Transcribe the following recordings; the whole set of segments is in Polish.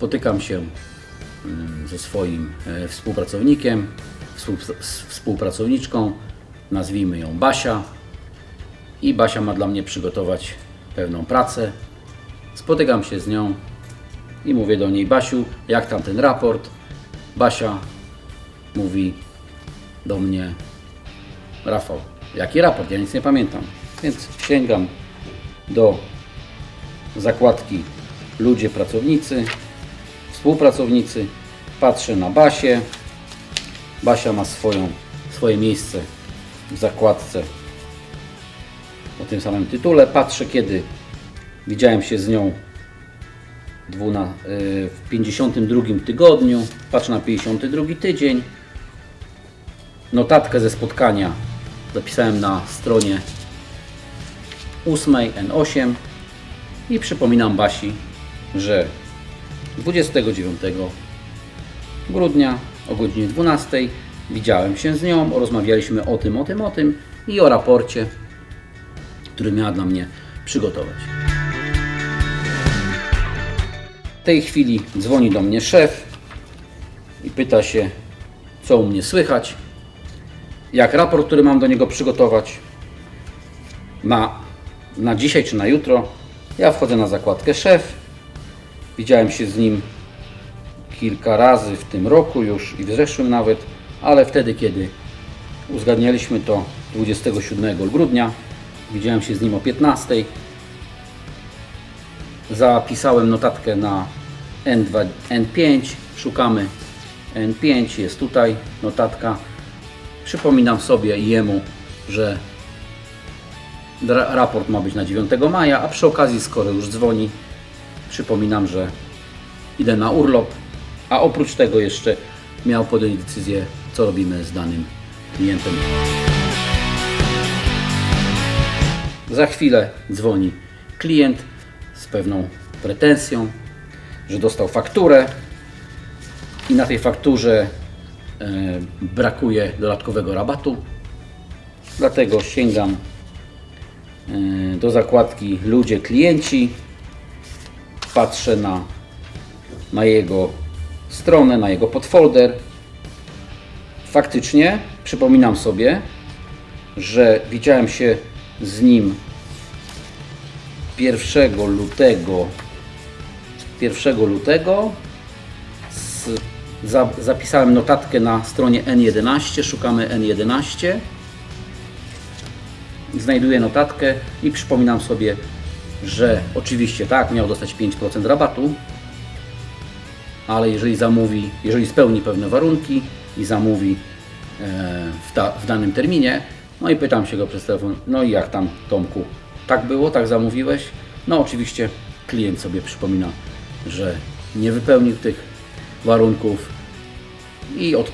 spotykam się mm, ze swoim e, współpracownikiem, współpracowniczką, nazwijmy ją Basia. I Basia ma dla mnie przygotować pewną pracę. Spotykam się z nią i mówię do niej, Basiu, jak tam ten raport? Basia mówi do mnie, Rafał, jaki raport? Ja nic nie pamiętam. Więc sięgam do zakładki ludzie, pracownicy, współpracownicy, patrzę na Basię. Basia ma swoją, swoje miejsce w zakładce o tym samym tytule. Patrzę, kiedy widziałem się z nią y, w 52 tygodniu. Patrzę na 52 tydzień. Notatkę ze spotkania zapisałem na stronie 8 N8 i przypominam Basi, że 29 grudnia o godzinie 12 widziałem się z nią, rozmawialiśmy o tym, o tym, o tym i o raporcie, który miała dla mnie przygotować. W tej chwili dzwoni do mnie szef i pyta się, co u mnie słychać, jak raport, który mam do niego przygotować, na, na dzisiaj czy na jutro. Ja wchodzę na zakładkę szef. Widziałem się z nim kilka razy w tym roku już i w zeszłym nawet, ale wtedy, kiedy uzgadnialiśmy to 27 grudnia, widziałem się z nim o 15. Zapisałem notatkę na N2, N5, szukamy N5, jest tutaj notatka. Przypominam sobie i jemu, że raport ma być na 9 maja, a przy okazji, skoro już dzwoni, przypominam, że idę na urlop, a oprócz tego jeszcze miał podjąć decyzję, co robimy z danym klientem. Za chwilę dzwoni klient z pewną pretensją, że dostał fakturę i na tej fakturze e, brakuje dodatkowego rabatu. Dlatego sięgam e, do zakładki ludzie, klienci. Patrzę na, na jego stronę, na jego podfolder. Faktycznie przypominam sobie, że widziałem się z nim 1 lutego 1 lutego z, za, zapisałem notatkę na stronie N11, szukamy N11 znajduję notatkę i przypominam sobie, że oczywiście tak, miał dostać 5% rabatu, ale jeżeli zamówi, jeżeli spełni pewne warunki i zamówi e, w, w danym terminie, no i pytam się go przez telefon, no i jak tam Tomku, tak było, tak zamówiłeś? No oczywiście klient sobie przypomina, że nie wypełnił tych warunków i, od,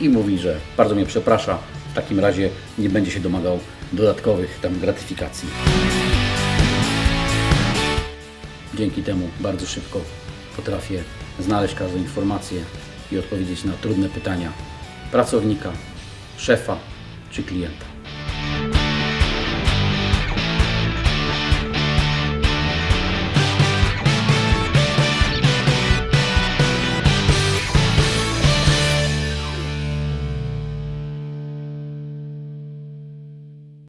i mówi, że bardzo mnie przeprasza, w takim razie nie będzie się domagał dodatkowych tam gratyfikacji. Dzięki temu bardzo szybko potrafię znaleźć każdą informację i odpowiedzieć na trudne pytania pracownika, szefa czy klienta.